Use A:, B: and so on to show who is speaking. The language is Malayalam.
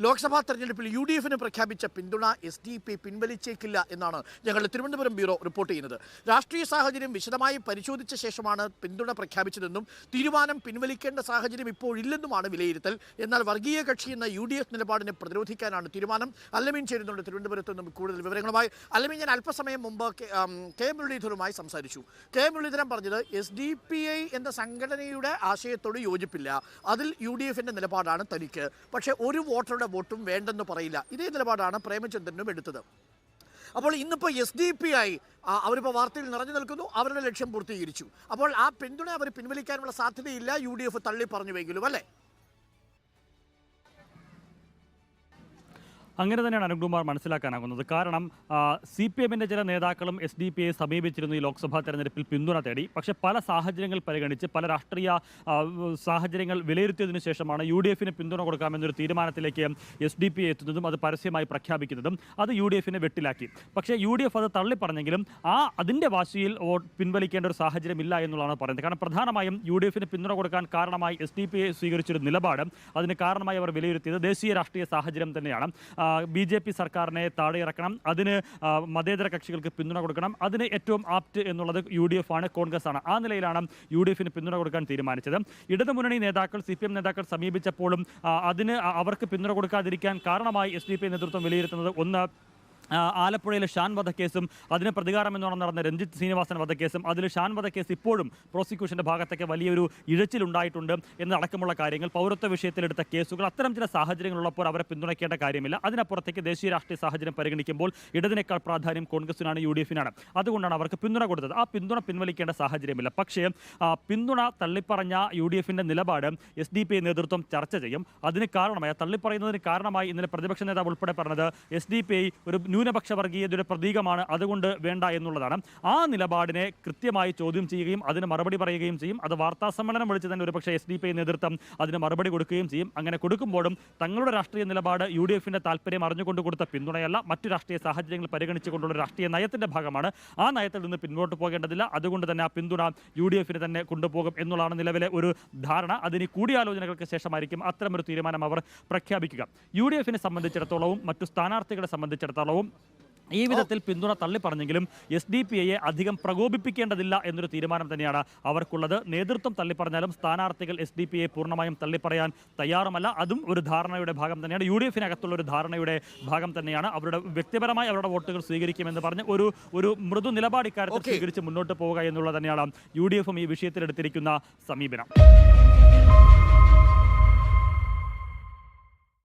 A: ലോക്സഭാ തെരഞ്ഞെടുപ്പിൽ യു ഡി എഫിന് പ്രഖ്യാപിച്ച പിന്തുണ എസ് ഡി പി പിൻവലിച്ചേക്കില്ല എന്നാണ് ഞങ്ങളുടെ തിരുവനന്തപുരം ബ്യൂറോ റിപ്പോർട്ട് ചെയ്യുന്നത്. രാഷ്ട്രീയ സാഹചര്യം വിശദമായി പരിശോധിച്ച ശേഷമാണ് പിന്തുണ പ്രഖ്യാപിച്ചതെന്നും തീരുമാനം പിൻവലിക്കേണ്ട സാഹചര്യം ഇപ്പോഴില്ലെന്നുമാണ് വിലയിരുത്തൽ. എന്നാൽ വർഗീയ കക്ഷി എന്ന യു ഡി എഫ് നിലപാടിനെ പ്രതിരോധിക്കാനാണ് തീരുമാനം. അല്ലമീൻ ചേരുന്നുണ്ട് തിരുവനന്തപുരത്ത് നിന്നും കൂടുതൽ വിവരങ്ങളുമായി. അല്ലമീൻ ഞാൻ അല്പസമയം മുമ്പ് കെ- മുരളീധരുമായി സംസാരിച്ചു. കെ മുരളീധരൻ പറഞ്ഞത് എസ് ഡി പി ഐ എന്ന സംഘടനയുടെ ആശയത്തോട് യോജിപ്പില്ല. അതിൽ യു ഡി എഫിന്റെ നിലപാടാണ് തനിക്ക്. പക്ഷേ ഒരു വോട്ടറുടെ വോട്ടും വേണ്ടെന്ന് പറയില്ല. ഇതേ നിലപാടാണ് പ്രേമചന്ദ്രനും എടുത്തത്. അപ്പോൾ ഇന്നിപ്പോൾ എസ് ഡി പി ആയി അവരിപ്പോൾ വാർത്തയിൽ നിറഞ്ഞു നിൽക്കുന്നു അവരുടെ ലക്ഷ്യം പൂർത്തീകരിച്ചു. അപ്പോൾ ആ പിന്തുണ അവർ പിൻവലിക്കാനുള്ള സാധ്യതയില്ല യു ഡി എഫ് തള്ളി പറഞ്ഞുവെങ്കിലും അല്ലേ?
B: അങ്ങനെ തന്നെയാണ് അരുൺകുമാർ മനസ്സിലാക്കാനാകുന്നത്. കാരണം സി പി എമ്മിന്റെ ചില നേതാക്കളും എസ് ഡി പി ഐ സമീപിച്ചിരുന്നു ഈ ലോക്സഭാ തെരഞ്ഞെടുപ്പിൽ പിന്തുണ തേടി. പക്ഷെ പല സാഹചര്യങ്ങൾ പരിഗണിച്ച് പല രാഷ്ട്രീയ സാഹചര്യങ്ങൾ വിലയിരുത്തിയതിനു ശേഷമാണ് യു ഡി എഫിന് പിന്തുണ കൊടുക്കാമെന്നൊരു തീരുമാനത്തിലേക്ക് എസ് ഡി പി എത്തുന്നതും അത് പരസ്യമായി പ്രഖ്യാപിക്കുന്നതും അത് യു ഡി എഫിനെ വെട്ടിലാക്കി. പക്ഷേ യു ഡി എഫ് അത് തള്ളിപ്പറഞ്ഞെങ്കിലും ആ അതിന്റെ വാശിയിൽ പിൻവലിക്കേണ്ട ഒരു സാഹചര്യം ഇല്ല എന്നുള്ളതാണ് പറയുന്നത്. കാരണം പ്രധാനമായും യു ഡി എഫിന് പിന്തുണ കൊടുക്കാൻ കാരണമായി എസ് ഡി പി സ്വീകരിച്ചൊരു നിലപാട് അതിന് കാരണമായി അവർ വിലയിരുത്തിയത് ദേശീയ രാഷ്ട്രീയ സാഹചര്യം തന്നെയാണ്. ബി ജെ പി സർക്കാരിനെ താഴെയിറക്കണം. അതിന് ആ, മതേതര കക്ഷികൾക്ക് പിന്തുണ കൊടുക്കണം. അതിന് ഏറ്റവും ആപ്റ്റ് എന്നുള്ളത് യു ഡി എഫ് ആണ് കോൺഗ്രസ് ആണ് ആ നിലയിലാണ് യു ഡി എഫിന് പിന്തുണ കൊടുക്കാൻ തീരുമാനിച്ചത്. ഇടതുമുന്നണി നേതാക്കൾ സി പി എം നേതാക്കൾ സമീപിച്ചപ്പോഴും അതിന് അവർക്ക് പിന്തുണ കൊടുക്കാതിരിക്കാൻ കാരണമായി എസ് ഡി പി നേതൃത്വം വിലയിരുത്തുന്നത് ഒന്ന് ആലപ്പുഴയിലെ ഷാൻ വധക്കേസും അതിന് പ്രതികാരം എന്ന് എന്നോണം നടന്ന രഞ്ജിത്ത് ശ്രീനിവാസൻ വധക്കേസും അതിൽ ഷാൻ വധക്കേസ് ഇപ്പോഴും പ്രോസിക്യൂഷന്റെ ഭാഗത്തൊക്കെ വലിയൊരു ഇഴച്ചിലുണ്ടായിട്ടുണ്ട് എന്നടക്കമുള്ള കാര്യങ്ങൾ പൗരത്വ വിഷയത്തിലെടുത്ത കേസുകൾ അത്തരം ചില സാഹചര്യങ്ങളുള്ളപ്പോൾ അവരെ പിന്തുണയ്ക്കേണ്ട കാര്യമില്ല. അതിനപ്പുറത്തേക്ക് ദേശീയ രാഷ്ട്രീയ സാഹചര്യം പരിഗണിക്കുമ്പോൾ ഇടതിനേക്കാൾ പ്രാധാന്യം കോൺഗ്രസിനാണ് യു അതുകൊണ്ടാണ് അവർക്ക് പിന്തുണ കൊടുത്തത്. ആ പിന്തുണ പിൻവലിക്കേണ്ട സാഹചര്യമില്ല. പക്ഷേ പിന്തുണ തള്ളിപ്പറഞ്ഞ യു നിലപാട് എസ് ഡി നേതൃത്വം ചർച്ച ചെയ്യും. അതിന് കാരണമായ തള്ളിപ്പറയുന്നതിന് കാരണമായി ഇന്നലെ പ്രതിപക്ഷ നേതാവ് ഉൾപ്പെടെ പറഞ്ഞത് എസ് ഒരു ന്യൂനപക്ഷ വർഗീയതയുടെ പ്രതീകമാണ് അതുകൊണ്ട് വേണ്ട എന്നുള്ളതാണ്. ആ നിലപാടിനെ കൃത്യമായി ചോദ്യം ചെയ്യുകയും അതിന് മറുപടി പറയുകയും ചെയ്യും. അത് വാർത്താ സമ്മേളനം വിളിച്ച് തന്നെ ഒരുപക്ഷെ എസ് ഡി പി നേതൃത്വം അതിന് മറുപടി കൊടുക്കുകയും ചെയ്യും. അങ്ങനെ കൊടുക്കുമ്പോഴും തങ്ങളുടെ രാഷ്ട്രീയ നിലപാട് യു ഡി എഫിന്റെ താല്പര്യം അറിഞ്ഞുകൊണ്ട് കൊടുത്ത പിന്തുണയല്ല മറ്റു രാഷ്ട്രീയ സാഹചര്യങ്ങൾ പരിഗണിച്ചുകൊണ്ടുള്ള രാഷ്ട്രീയ നയത്തിന്റെ ഭാഗമാണ്. ആ നയത്തിൽ നിന്ന് പിന്നോട്ട് പോകേണ്ടതില്ല. അതുകൊണ്ട് തന്നെ ആ പിന്തുണ യു ഡി എഫിന് തന്നെ കൊണ്ടുപോകും എന്നുള്ളതാണ് നിലവിലെ ഒരു ധാരണ. അതിന് കൂടിയാലോചനകൾക്ക് ശേഷമായിരിക്കും അത്തരമൊരു തീരുമാനം അവർ പ്രഖ്യാപിക്കുക. യു ഡി എഫിനെ സംബന്ധിച്ചിടത്തോളവും മറ്റു സ്ഥാനാർത്ഥികളെ സംബന്ധിച്ചിടത്തോളവും ഈ വിധത്തിൽ പിന്തുണ തള്ളിപ്പറഞ്ഞെങ്കിലും എസ് ഡി പി ഐയെ അധികം പ്രകോപിപ്പിക്കേണ്ടതില്ല എന്നൊരു തീരുമാനം തന്നെയാണ് അവർക്കുള്ളത്. നേതൃത്വം തള്ളിപ്പറഞ്ഞാലും സ്ഥാനാർത്ഥികൾ എസ് ഡി പി ഐ പൂർണമായും തള്ളിപ്പറയാൻ തയ്യാറുമല്ല. അതും ഒരു ധാരണയുടെ ഭാഗം തന്നെയാണ്. യു ഡി എഫിനകത്തുള്ള ഒരു ധാരണയുടെ ഭാഗം തന്നെയാണ്. അവരുടെ വ്യക്തിപരമായി അവരുടെ വോട്ടുകൾ സ്വീകരിക്കുമെന്ന് പറഞ്ഞ് ഒരു ഒരു മൃദു നിലപാട് ഇക്കാര്യത്തിൽ സ്വീകരിച്ച് മുന്നോട്ട് പോവുക എന്നുള്ളത് തന്നെയാണ് യു ഡി എഫും ഈ വിഷയത്തിലെടുത്തിരിക്കുന്ന സമീപനം.